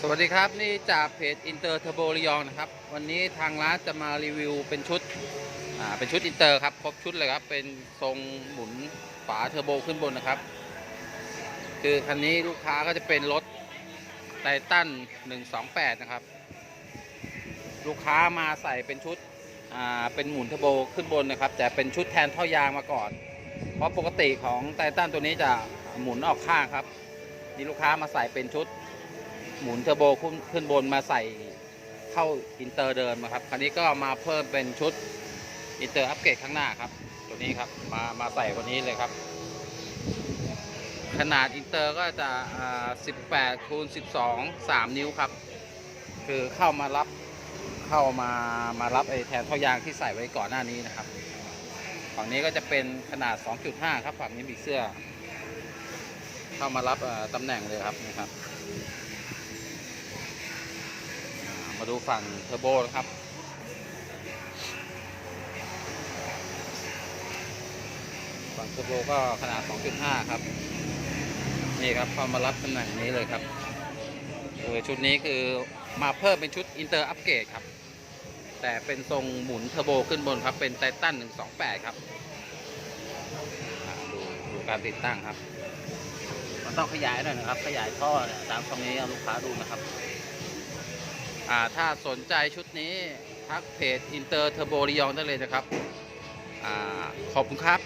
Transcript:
สวัสดีครับนี่จากเพจอินเตอร์เทอร์โบระยองนะครับ วันนี้ทางร้านจะมารีวิวเป็นชุดอ่าเป็นชุดอินเตอร์ครับครบชุดเลยครับ เป็นทรงหมุนฝาเทอร์โบขึ้นบนนะครับ คือคันนี้ลูกค้าก็จะเป็นรถไททัน128 นะครับ ลูกค้ามาใส่เป็นชุดอ่าเป็นหมุนเทอร์โบขึ้นบนนะครับ แต่เป็นชุดแทนท่อยางมาก่อน เพราะปกติของไททันตัวนี้จะหมุนออกข้างครับนี่ลูกค้ามาใส่เป็นชุด หมุนเทอร์โบขึ้นขึ้นบนมาใส่เข้าอินเตอร์เดิมครับ คราวนี้ก็มาเพิ่มเป็นชุดอินเตอร์อัปเกรดข้างหน้าครับ ตัวนี้ครับมามาใส่วันนี้เลยครับ ขนาดอินเตอร์ก็จะอ่า18คูณ12 3 นิ้วครับ คือเข้ามารับเข้ามามารับไอ้แทนท่อยางที่ใส่ไว้ก่อนหน้านี้นะครับฝั่งนี้ก็จะเป็นขนาด 2.5 ครับฝั่งนี้มีเสื้อ เข้ามารับตำแหน่งเลยครับนี่ครับ มาดูฝั่งเทอร์โบนะครับ ฝั่งเทอร์โบก็ขนาด 2.5 ครับ นี่ครับเข้ามารับตำแหน่งนี้เลยครับคือชุดนี้คือมาเพิ่มเป็นชุดอินเตอร์อัปเกรดครับ แต่เป็นทรงหมุนเทอร์โบขึ้นบนครับ เป็นไททัน128 ครับดูดูการติดตั้งครับ มันต้องขยายหน่อยนะครับ ขยายท่อตามตรงนี้ลูกค้าดูนะครับ อ่าถ้าสนใจชุดนี้ทักเพจอินเตอร์เทอร์โบริยองได้เลยนะครับอ่าขอบคุณครับ